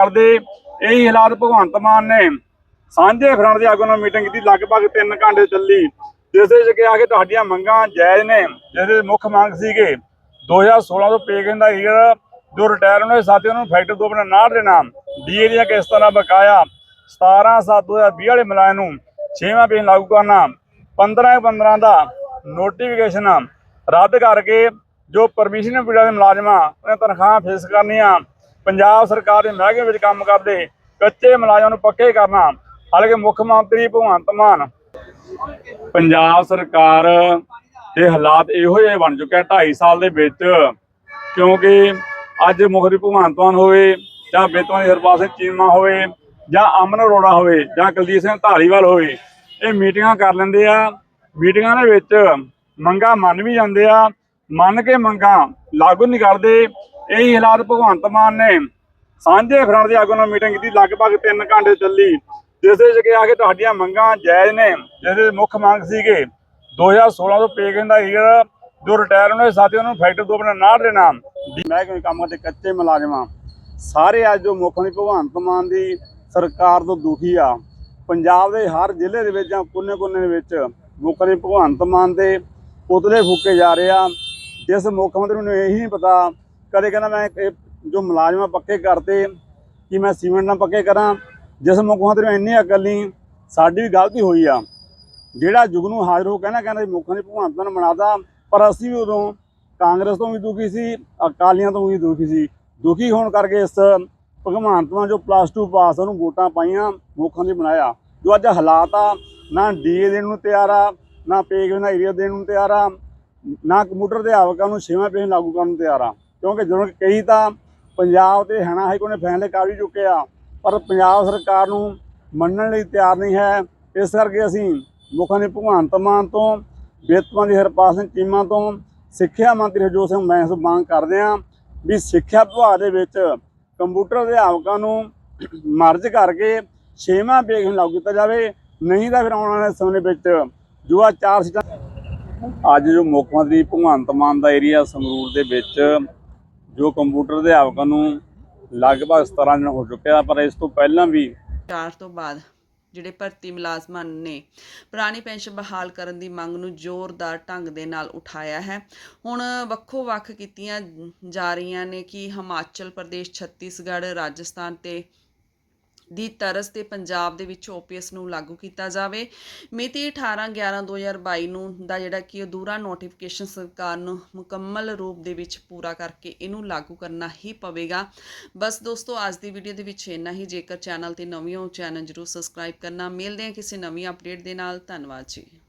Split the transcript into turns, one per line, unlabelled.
ਕਰਦੇ। ਇਹੀ ਹਾਲਾਤ ਭਗਵੰਤ ਮਾਨ ਨੇ ਸਾਂਝੇ ਫਰੰਟ ਦੇ ਆਗੂ ਨਾਲ ਮੀਟਿੰਗ ਕੀਤੀ, ਲਗਭਗ 3 ਘੰਟੇ ਚੱਲੀ। ਜਿਸ ਵਿੱਚ ਕਿਹਾ ਕਿ ਤੁਹਾਡੀਆਂ ਮੰਗਾਂ ਜਾਇਜ਼ ਨੇ ਜਿਹਦੇ ਮੁੱਖ ਮੰਗ ਸੀਗੇ 2016 ਤੋਂ ਪੇਗਨ ਦਾ ਹੀਰ ਜੋ ਰਿਟਾਇਰ ਹੋਏ, ਸਾਥੀਆਂ ਨੂੰ ਫੈਕਟਰੀ ਤੋਂ ਬਣਾ ਨਾ ਦੇਣਾ। ਡੀਏ ਦੀਆਂ ਕਿਸ਼ਤਾਂ ਦਾ ਬਕਾਇਆ 17 7 2020 ਵਾਲੇ ਮਲਾਇਆ ਨੂੰ 6ਵਾਂ ਪੇਨ ਲਾਗੂ ਕਰਨਾ। 15 15 ਦਾ ਨੋਟੀਫਿਕੇਸ਼ਨ ਰੱਦ ਕਰਕੇ ਜੋ ਪਰਮਿਸ਼ਨ ਪੀੜਾ ਦੇ ਮੁਲਾਜ਼ਮਾਂ, ਉਹਨਾਂ ਤਨਖਾਹਾਂ ਫੇਸ ਕਰਨੀਆਂ। ਪੰਜਾਬ ਸਰਕਾਰ ਦੇ ਮਹਿਕਮੇ ਵਿੱਚ ਕੰਮ ਕਰਦੇ ਕੱਚੇ ਮੁਲਾਜ਼ਮਾਂ ਨੂੰ ਪੱਕੇ ਕਰਨਾ। ਹਾਲਾਂਕਿ ਮੁੱਖ ਮੰਤਰੀ ਭਗਵੰਤ ਮਾਨ, ਪੰਜਾਬ ਸਰਕਾਰ ਦੇ ਹਾਲਾਤ ਇਹੋ ਜਿਹੇ ਬਣ ਚੁੱਕੇ ਆ 2.5 ਸਾਲ ਦੇ ਵਿੱਚ। ਕਿਉਂਕਿ ਅੱਜ ਮੁਖਰੀ ਭਗਵੰਤ ਮਾਨ ਹੋਵੇ ਜਾਂ ਬੇਤਵਾਨ ਹਰਪਾਲ ਸਿੰਘ ਚੀਮਾ ਹੋਵੇ ਜਾਂ ਅਮਨ ਅਰੋੜਾ ਹੋਵੇ ਜਾਂ ਕੁਲਦੀਪ ਸਿੰਘ ਧਾਲੀਵਾਲ ਹੋਵੇ, ਇਹ ਮੀਟਿੰਗਾਂ ਕਰ ਲੈਂਦੇ ਆ। ਮੀਟਿੰਗਾਂ ਦੇ ਵਿੱਚ ਮੰਗਾਂ ਮੰਨ ਵੀ ਜਾਂਦੇ ਆ। ਮੰਨ ਕੇ ਮੰਗਾਂ ਲਾਗੂ ਨਹੀਂ ਕਰਦੇ। ਇਹੀ ਹਾਲਾਤ ਭਗਵੰਤ ਮਾਨ ਨੇ ਸਾਂਝੇ ਫਰੰਟ ਦੇ ਆਗੂ ਨਾਲ ਮੀਟਿੰਗ ਕੀਤੀ, ਲਗਭਗ 3 ਘੰਟੇ ਚੱਲੀ। ਜਿਸ ਵਿੱਚ ਕਿਹਾ ਕਿ ਤੁਹਾਡੀਆਂ ਮੰਗਾਂ ਜਾਇਜ਼ ਨੇ ਜਿਹਦੇ ਮੁੱਖ ਮੰਗ ਸੀਗੇ 2016 ਤੋਂ ਪੇਗਨ ਦਾ ਹੀਰ ਜੋ ਰਿਟਾਇਰ ਹੋਏ ਸਾਥੀਆਂ ਨੂੰ ਫੈਕਟਰੀ ਤੋਂ ਆਪਣਾ ਨਾੜ ਦੇਣਾ। ਮੈਂ ਕਿਵੇਂ ਕੰਮ ਕਰਦੇ ਕੱਚੇ ਮੁਲਾਜ਼ਮਾਂ ਸਾਰੇ ਅੱਜ ਜੋ ਮੁੱਖ ਮੰਤਰੀ ਭਗਵੰਤ ਮਾਨ ਦੀ ਸਰਕਾਰ ਤੋਂ ਦੁਖੀ ਆ, ਪੰਜਾਬ ਦੇ ਹਰ ਜ਼ਿਲ੍ਹੇ ਦੇ ਵਿੱਚ ਜਾਂ ਕੋਨੇ-ਕੋਨੇ ਦੇ ਵਿੱਚ ਮੁੱਖ ਮੰਤਰੀ ਭਗਵੰਤ ਮਾਨ ਦੇ ਪੁਤਲੇ ਫੂਕੇ ਜਾ ਰਹੇ ਆ। ਜਿਸ ਮੁੱਖ ਮੰਤਰੀ ਨੂੰ ਇਹੀ ਨਹੀਂ ਪਤਾ ਕਦੇ ਕਹਿੰਦਾ ਮੈਂ ਇਹ ਜੋ ਮੁਲਾਜ਼ਮਾਂ ਪੱਕੇ ਕਰਤੇ ਕਿ ਮੈਂ ਸੀਮੈਂਟ ਨਾਲ ਪੱਕੇ ਕਰਾਂ ਜਿਸ ਮੁੱਖ ਤੇ ਨੂੰ ਇੰਨੀ ਅਕਲ ਨਹੀਂ ਸਾਡੀ ਵੀ ਗਲਤੀ ਹੋਈ ਆ। ਜਿਹੜਾ ਜੁਗ ਨੂੰ ਹਾਜ਼ਰ ਹੋ ਕਹਿੰਦਾ ਕਹਿੰਦਾ ਮੁੱਖਾਂ ਮੁੱਖ ਭਗਵੰਤ ਮਾਨ ਬਣਾਦਾ ਪਰ ਅਸੀਂ ਵੀ ਉਦੋਂ ਕਾਂਗਰਸ ਤੋਂ ਵੀ ਦੁਖੀ ਸੀ ਅਕਾਲੀਆਂ ਤੋਂ ਵੀ ਦੁਖੀ ਸੀ। ਦੁਖੀ ਹੋਣ ਕਰਕੇ ਇਸ ਭਗਵੰਤ ਮਾਨ ਜੋ ਪਲੱਸ 2 ਪਾਸ ਆ, ਉਹਨੂੰ ਵੋਟਾਂ ਪਾਈਆਂ ਮੁੱਖਾਂ ਮੰਤਰੀ ਬਣਾਇਆ। ਜੋ ਅੱਜ ਹਾਲਾਤ ਆ ਨਾ ਡੀਏ ਦੇਣ ਨੂੰ ਤਿਆਰ ਆ ਨਾ ਪੇਗ ਨਾ ਏਰੀਆ ਦੇਣ ਨੂੰ ਤਿਆਰ ਆ ਨਾ ਕੰਪਿਊਟਰ ਅਧਿਆਪਕਾਂ ਨੂੰ ਛੇਵਾਂ ਪੇਜ ਲਾਗੂ ਕਰਨ ਨੂੰ ਤਿਆਰ ਆ। ਕਿਉਂਕਿ ਜਦੋਂ ਕਈ ਤਾਂ ਪੰਜਾਬ ਤੇ ਹਨਾ ਹਾਈ ਕੋਰਟ ਨੇ ਫੈਸਲੇ ਕਰ ਵੀ ਚੁੱਕੇ ਆ, ਪਰ ਪੰਜਾਬ ਸਰਕਾਰ ਨੂੰ ਮੰਨਣ ਲਈ ਤਿਆਰ ਨਹੀਂ ਹੈ। ਇਸ ਕਰਕੇ ਅਸੀਂ ਮੁੱਖ ਮੰਤਰੀ ਭਗਵੰਤ ਮਾਨ ਤੋਂ, ਬੇਤਮਾਨ ਦੀ ਹਰਪਾਲ ਸਿੰਘ ਚੀਮਾ ਤੋਂ, ਸਿੱਖਿਆ ਮੰਤਰੀ ਹਰਜੋਤ ਸਿੰਘ ਮਹਿਸ ਮੰਗ ਕਰਦੇ ਹਾਂ ਵੀ ਸਿੱਖਿਆ ਵਿਭਾਗ ਦੇ ਵਿੱਚ ਕੰਪਿਊਟਰ ਅਧਿਆਪਕਾਂ ਨੂੰ ਮਰਜ ਕਰਕੇ ਛੇਵਾਂ ਪੇਗ ਲਾਗੂ ਕੀਤਾ ਜਾਵੇ, ਨਹੀਂ ਤਾਂ ਫਿਰ ਆਉਣ ਵਾਲੇ ਸਮੇਂ ਵਿੱਚ ਜੋ ਆ ਚਾਰ ਸੀਟਾਂ ਅੱਜ ਜੋ ਮੁੱਖ ਮੰਤਰੀ ਭਗਵੰਤ ਮਾਨ ਦਾ ਏਰੀਆ ਸੰਗਰੂਰ ਦੇ ਵਿੱਚ ਜੋ ਕੰਪਿਊਟਰ ਅਧਿਆਪਕਾਂ ਨੂੰ ਲਗਭਗ 17 ਦਿਨ ਹੋ ਚੁੱਕਿਆ ਪਰ ਇਸ ਤੋਂ ਪਹਿਲਾਂ ਵੀ
ਚਾਰ ਤੋਂ ਬਾਅਦ ਜਿਹੜੇ ਭਰਤੀ ਮੁਲਾਜ਼ਮਾਂ ਨੇ ਪੁਰਾਣੀ ਪੈਨਸ਼ਨ ਬਹਾਲ ਕਰਨ ਦੀ ਮੰਗ ਨੂੰ ਜ਼ੋਰਦਾਰ ਢੰਗ ਦੇ ਨਾਲ ਉਠਾਇਆ ਹੈ। ਹੁਣ ਵੱਖੋ ਵੱਖ ਕੀਤੀਆਂ ਜਾ ਰਹੀਆਂ ਨੇ ਕਿ ਹਿਮਾਚਲ ਪ੍ਰਦੇਸ਼, ਛੱਤੀਸਗੜ੍ਹ, ਰਾਜਸਥਾਨ ਤੇ ਦੀ ਤਰਜ਼ ਤੇ ਪੰਜਾਬ ਦੇ ਵਿੱਚ ਓਪੀਐਸ ਨੂੰ ਲਾਗੂ ਕੀਤਾ ਜਾਵੇ। ਮਿਤੀ 18 11 2022 ਨੂੰ ਦਾ ਜਿਹੜਾ ਕਿ ਅਧੂਰਾ ਨੋਟੀਫਿਕੇਸ਼ਨ ਸਰਕਾਰ ਨੂੰ ਮੁਕੰਮਲ ਰੂਪ ਦੇ ਵਿੱਚ ਪੂਰਾ ਕਰਕੇ ਇਹਨੂੰ ਲਾਗੂ ਕਰਨਾ ਹੀ ਪਵੇਗਾ। ਬਸ ਦੋਸਤੋ, ਅੱਜ ਦੀ ਵੀਡੀਓ ਦੇ ਵਿੱਚ ਇੰਨਾ ਹੀ। ਜੇਕਰ ਚੈਨਲ ਤੇ ਨਵੀਂ ਹੋ ਚੈਨਲ ਜਰੂਰ ਸਬਸਕ੍ਰਾਈਬ ਕਰਨਾ। ਮਿਲਦੇ ਹਾਂ ਕਿਸੇ ਨਵੀਂ ਅਪਡੇਟ ਦੇ ਨਾਲ। ਧੰਨਵਾਦ ਜੀ।